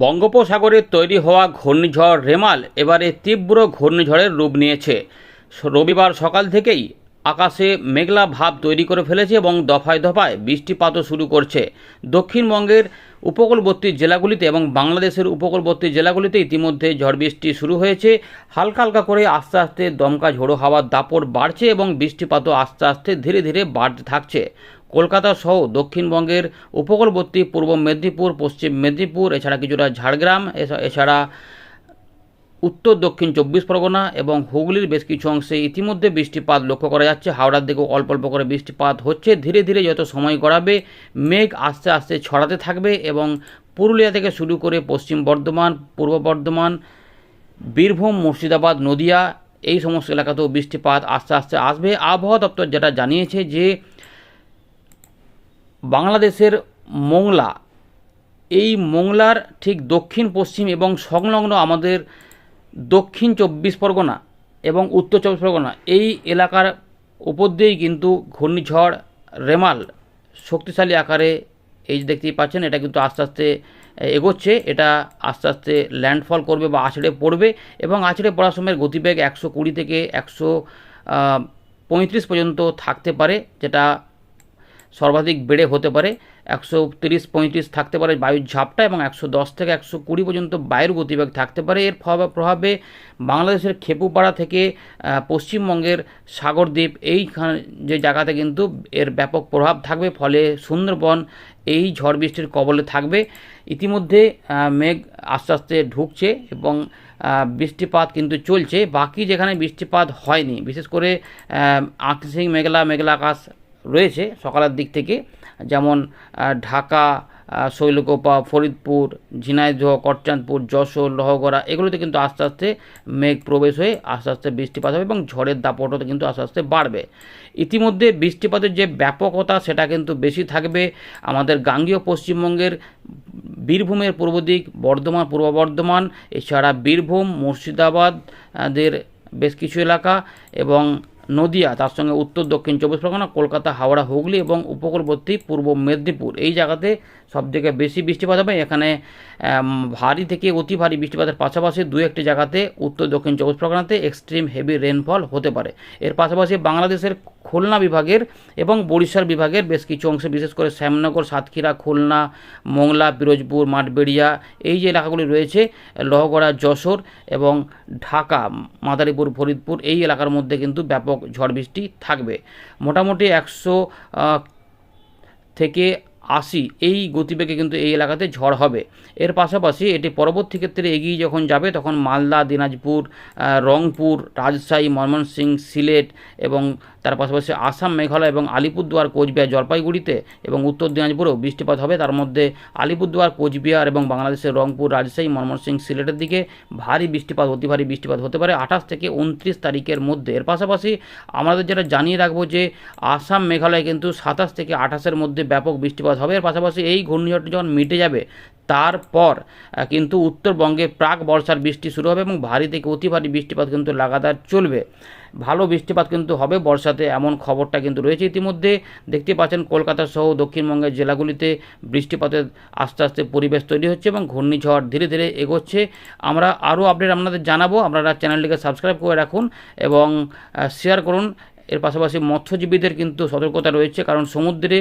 বঙ্গোপসাগরে তৈরি হওয়া ঘূর্ণিঝড় রেমাল এবারে তীব্র ঘূর্ণিঝড়ের রূপ নিয়েছে। রবিবার সকাল থেকেই আকাশে মেঘলা ভাব তৈরি করে ফেলেছে এবং দফায় দফায় বৃষ্টিপাতও শুরু করছে। দক্ষিণবঙ্গের উপকূলবর্তী জেলাগুলিতে এবং বাংলাদেশের উপকূলবর্তী জেলাগুলিতে ইতিমধ্যে ঝড় বৃষ্টি শুরু হয়েছে। হালকা হালকা করে আস্তে আস্তে দমকা ঝোড়ো হাওয়ার দাপট বাড়ছে এবং বৃষ্টিপাতও আস্তে আস্তে ধীরে ধীরে বাড়তে থাকছে। কলকাতা সহ দক্ষিণবঙ্গের উপকূলবর্তী পূর্ব মেদিনীপুর, পশ্চিম মেদিনীপুর, এছাড়া কিছুটা ঝাড়গ্রাম এছা- এছাড়া উত্তর দক্ষিণ চব্বিশ পরগনা এবং হুগলির বেশ কিছু অংশে ইতিমধ্যে বৃষ্টিপাত লক্ষ্য করা যাচ্ছে। হাওড়ার দিকেও অল্প অল্প করে বৃষ্টিপাত হচ্ছে। ধীরে ধীরে যত সময় গড়াবে, মেঘ আস্তে আস্তে ছড়াতে থাকবে এবং পুরুলিয়া থেকে শুরু করে পশ্চিম বর্ধমান, পূর্ব বর্ধমান, বীরভূম, মুর্শিদাবাদ, নদিয়া এই সমস্ত এলাকাতেও বৃষ্টিপাত আস্তে আস্তে আসবে। আবহাওয়া দপ্তর যেটা জানিয়েছে যে বাংলাদেশের মোংলা। এই মোংলার ঠিক দক্ষিণ, পশ্চিম এবং সংলগ্ন আমাদের দক্ষিণ চব্বিশ পরগনা এবং উত্তর চব্বিশ পরগনা। এই এলাকার উপর দিয়েই কিন্তু ঘূর্ণিঝড় রেমাল শক্তিশালী আকারে এই যে দেখতেই পাচ্ছেন, এটা কিন্তু আস্তে আস্তে এগোচ্ছে, এটা আস্তে আস্তে ল্যান্ডফল করবে বা আছড়ে পড়বে এবং আছড়ে পড়ার সময়ের গতিবেগ একশো কুড়ি থেকে একশো পঁয়ত্রিশ পর্যন্ত থাকতে পারে, যেটা সর্বাধিক বেড়ে হতে পারে। একশো তিরিশ পঁয়ত্রিশ থাকতে পারে বায়ুর ঝাপটা এবং একশো দশ থেকে একশো কুড়ি পর্যন্ত বায়ুর গতিবেগ থাকতে পারে। এর প্রভাবে বাংলাদেশের খেপুপাড়া থেকে পশ্চিমবঙ্গের সাগরদ্বীপ এইখানে যে জায়গাতে কিন্তু এর ব্যাপক প্রভাব থাকবে। ফলে সুন্দরবন এই ঝড় বৃষ্টির কবলে থাকবে। ইতিমধ্যে মেঘ আস্তে আস্তে ঢুকছে এবং বৃষ্টিপাত কিন্তু চলছে। বাকি যেখানে বৃষ্টিপাত হয়নি, বিশেষ করে আংশিক মেঘলা মেঘলা আকাশ রয়েছে সকালের দিক থেকে যেমন ঢাকা শৈলকোপা ফরিদপুর ঝিনাইদহ কটচাঁদপুর যশোর লহগড়া এগুলোতে কিন্তু আস্তে আস্তে মেঘ প্রবেশ হয়ে আস্তে আস্তে বৃষ্টিপাত হবে এবং ঝড়ের দাপটও কিন্তু আস্তে আস্তে বাড়বে। ইতিমধ্যে বৃষ্টিপাতের যে ব্যাপকতা সেটা কিন্তু বেশি থাকবে আমাদের গাঙ্গীয় পশ্চিমবঙ্গের বীরভূমের পূর্ব দিক বর্ধমান পূর্ব বর্ধমান এছাড়া বীরভূম মুর্শিদাবাদ আহ, দের বেশ কিছু এলাকা এবং নদিয়া, তার সঙ্গে উত্তর, দক্ষিণ চব্বিশ পরগনা, কলকাতা, হাওড়া, হুগলি এবং উপকূলবর্তী পূর্ব মেদিনীপুর। এই জায়গাতে সবথেকে বেশি বৃষ্টিপাত হবে। এখানে ভারী থেকে অতি ভারী বৃষ্টিপাতের পাশাপাশি দু একটি জায়গাতে উত্তর, দক্ষিণ চব্বিশ পরগনাতে এক্সট্রিম হেভি রেনফল হতে পারে। এর পাশাপাশি বাংলাদেশের খুলনা বিভাগের এবং বরিশাল বিভাগের বেশ কিছু অংশে, বিশেষ করে শ্যামনগর, সাতক্ষীরা, খুলনা, মোংলা, পিরোজপুর, মাঠবেড়িয়া, এই যে এলাকাগুলি রয়েছে, লহগড়া, যশোর এবং ঢাকা, মাদারীপুর, ফরিদপুর, এই এলাকার মধ্যে কিন্তু ব্যাপক ঝড় বৃষ্টি থাকবে। মোটামুটি একশো থেকে আশি, এই গতিবেগে কিন্তু এই এলাকাতে ঝড় হবে। এর পাশাপাশি এটি পরবর্তী ক্ষেত্রে এগিয়ে যখন যাবে, তখন মালদা, দিনাজপুর রংপুর, রাজশাহী, ময়মনসিংহ, সিলেট এবং তার পাশাপাশি আসাম, মেঘালয় এবং আলিপুরদুয়ার, কোচবিহার, জলপাইগুড়িতে এবং উত্তর দিনাজপুরেও বৃষ্টিপাত হবে। তার মধ্যে আলিপুরদুয়ার, কোচবিহার এবং বাংলাদেশের রংপুর, রাজশাহী, ময়মনসিংহ, সিলেটের দিকে ভারী বৃষ্টিপাত, অতি ভারী বৃষ্টিপাত হতে পারে আঠাশ থেকে উনত্রিশ তারিখের মধ্যে। এর পাশাপাশি আমাদের যেটা জানিয়ে রাখব যে আসাম, মেঘালয় কিন্তু সাতাশ থেকে আঠাশের মধ্যে ব্যাপক বৃষ্টিপাত হবে। এর পাশাপাশি এই ঘূর্ণিঝড়টি যখন মিটে যাবে, তারপর কিন্তু উত্তরবঙ্গে প্রাক বর্ষার বৃষ্টি শুরু হবে এবং ভারী থেকে অতি ভারী বৃষ্টিপাত কিন্তু লাগাতার চলবে। ভালো বৃষ্টিপাত কিন্তু হবে বর্ষাতে, এমন খবরটা কিন্তু রয়েছে ইতিমধ্যে। দেখতে পাচ্ছেন কলকাতা সহ দক্ষিণবঙ্গের জেলাগুলিতে বৃষ্টিপাতের আস্তে আস্তে পরিবেশ তৈরি হচ্ছে এবং ঘূর্ণিঝড় ধীরে ধীরে এগোচ্ছে। আমরা আরও আপডেট আপনাদের জানাব। আপনারা চ্যানেলটিকে সাবস্ক্রাইব করে রাখুন এবং শেয়ার করুন। এর পাশাপাশি মৎস্যজীবীদের কিন্তু সতর্কতা রয়েছে কারণ সমুদ্রে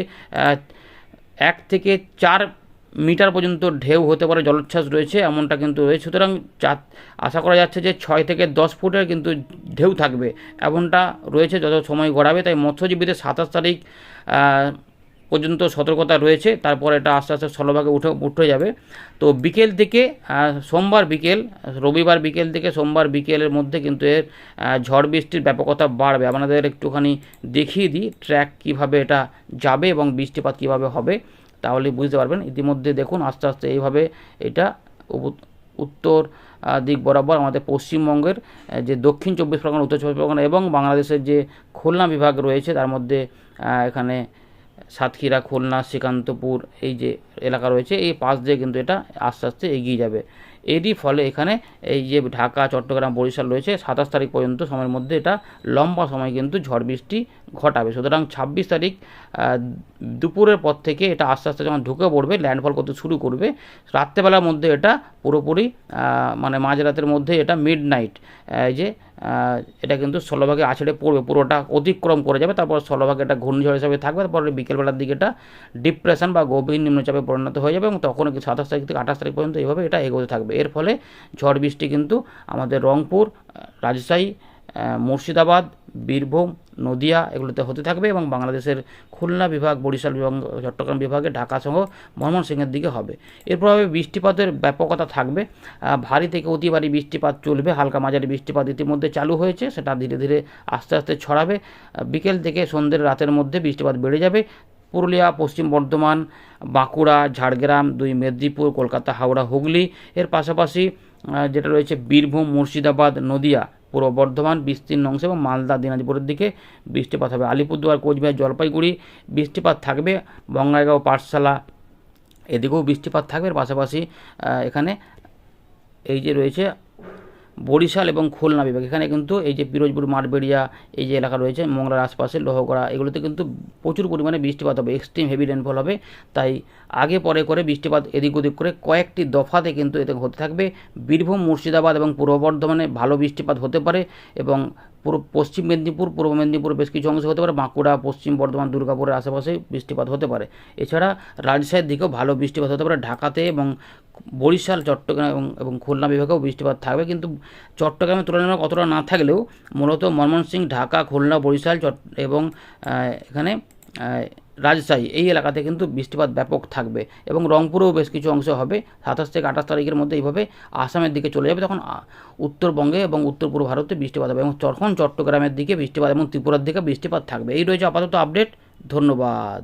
এক থেকে চার মিটার পর্যন্ত ঢেউ হতে পারে, জলোচ্ছ্বাস রয়েছে, এমনটা কিন্তু রয়েছে। সুতরাং চা- আশা করা যাচ্ছে যে ছয় থেকে দশ ফুটের কিন্তু ঢেউ থাকবে, এমনটা রয়েছে যত সময় গড়াবে। তাই মৎস্যজীবীদের সাতাশ তারিখ পর্যন্ত সতর্কতা রয়েছে, তারপর এটা আস্তে আস্তে স্থলভাগে উঠে উঠে যাবে। তো বিকেল থেকে সোমবার বিকেল, রবিবার বিকেল থেকে সোমবার বিকেলের মধ্যে কিন্তু এর ঝড় বৃষ্টির ব্যাপকতা বাড়বে। আপনাদের একটুখানি দেখিয়ে দিই ট্র্যাক কীভাবে এটা যাবে এবং বৃষ্টিপাত কীভাবে হবে, তাহলে বুঝতে পারবেন। ইতিমধ্যে দেখুন আস্তে আস্তে এইভাবে এটা উত্তর দিক বরাবর আমাদের পশ্চিমবঙ্গের যে দক্ষিণ চব্বিশ পরগনা, উত্তর চব্বিশ পরগনা এবং বাংলাদেশের যে খুলনা বিভাগ রয়েছে, তার মধ্যে এখানে সাতক্ষীরা, খুলনা, শ্রীকান্তপুর এই যে এলাকা রয়েছে, এই পাশ দিয়ে কিন্তু এটা আস্তে আস্তে এগিয়ে যাবে। এরই ফলে এখানে এই যে ঢাকা, চট্টগ্রাম, বরিশাল রয়েছে, সাতাশ তারিখ পর্যন্ত সময়ের মধ্যে এটা লম্বা সময় কিন্তু ঝড় বৃষ্টি ঘটাবে। সুতরাং ছাব্বিশ তারিখ দুপুরের পর থেকে এটা আস্তে আস্তে যখন ঢুকে পড়বে, ল্যান্ডফল করতে শুরু করবে, রাত্রেবেলার মধ্যে এটা পুরোপুরি মানে মাঝরাতের মধ্যে এটা মিড নাইট এই যে এটা কিন্তু স্থলভাগে আছড়ে পড়বে, পুরোটা অতিক্রম করে যাবে, তারপর স্থলভাগে এটা ঘূর্ণিঝড় হিসাবে থাকবে, তারপরে বিকেলবেলার দিকে এটা ডিপ্রেশন বা গভীর নিম্নচাপে পরিণত হয়ে যাবে এবং তখন কি সাতাশ তারিখ থেকে আঠাশ তারিখ পর্যন্ত এইভাবে এটা এগোতে থাকবে। এর ফলে ঝড় বৃষ্টি কিন্তু আমাদের রংপুর রাজশাহী মুর্শিদাবাদ, বীরভূম নদিয়া এগুলোতে হতে থাকবে এবং বাংলাদেশের খুলনা বিভাগ, বরিশাল বিভাগ চট্টগ্রাম বিভাগে ঢাকা সহ ময়মনসিংহের দিকে হবে। এর প্রভাবে বৃষ্টিপাতের ব্যাপকতা থাকবে। ভারী থেকে অতি ভারী বৃষ্টিপাত চলবে। হালকা মাঝারি বৃষ্টিপাত ইতিমধ্যে চালু হয়েছে। সেটা ধীরে ধীরে আস্তে আস্তে ছড়াবে। বিকেল থেকে সন্ধ্যের রাতের মধ্যে বৃষ্টিপাত বেড়ে যাবে। পুরুলিয়া, পশ্চিম বর্ধমান, বাঁকুড়া, ঝাড়গ্রাম, দুই মেদিনীপুর, কলকাতা, হাওড়া, হুগলি। এর পাশাপাশি যেটা রয়েছে বীরভূম, মুর্শিদাবাদ, নদিয়া। পূর্ব বর্ধমান, বিস্তীর্ণ অংশ এবং মালদা, দিনাজপুরের দিকে বৃষ্টিপাত হবে। আলিপুরদুয়ার, কোচবিহার, জলপাইগুড়ি বৃষ্টিপাত থাকবে। বঙ্গাইগাঁও, পাঠশালা এদিকেও বৃষ্টিপাত থাকবে। পাশাপাশি এখানে এই যে রয়েছে বরিশাল এবং খুলনা বিভাগ। এখানে কিন্তু এই যে পিরোজপুর মারবেড়িয়া এই যে এলাকা রয়েছে, মংলার আশপাশে লোহগড়া, এগুলোতে কিন্তু প্রচুর পরিমাণে বৃষ্টিপাত হবে এক্সট্রিম হেভি রেনফল হবে। তাই আগে পরে করে বৃষ্টিপাত এদিক ওদিক করে কয়েকটি দফাতে কিন্তু এতে হতে থাকবে। বীরভূম, মুর্শিদাবাদ এবং পূর্ব বর্ধমানে ভালো বৃষ্টিপাত হতে পারে এবং পুরো পশ্চিম মেদিনীপুর, পূর্ব মেদিনীপুর বেশ কিছু অংশ হতে পারে, বাঁকুড়া, পশ্চিম বর্ধমান, দুর্গাপুরের আশেপাশে বৃষ্টিপাত হতে পারে। এছাড়া রাজশাহীর দিকেও ভালো বৃষ্টিপাত হতে পারে, ঢাকাতে এবং বরিশাল, চট্টগ্রাম এবং এবং খুলনা বিভাগেও বৃষ্টিপাত থাকবে। কিন্তু চট্টগ্রামের তুলনামূলক অতটা না থাকলেও মূলত ময়মনসিংহ ঢাকা, খুলনা, বরিশাল, চট, এবং এখানে রাজশাহী, এই এলাকাতে কিন্তু বৃষ্টিপাত ব্যাপক থাকবে এবং রংপুরেও বেশ কিছু অংশ হবে। সাতাশ থেকে আঠাশ তারিখের মধ্যে এইভাবে আসামের দিকে চলে যাবে। তখন উত্তরবঙ্গে এবং উত্তর পূর্ব ভারতে বৃষ্টিপাত হবে এবং তখন চট্টগ্রামের দিকে বৃষ্টিপাত এবং ত্রিপুরার দিকে বৃষ্টিপাত থাকবে। এই রয়েছে আপাতত আপডেট। ধন্যবাদ।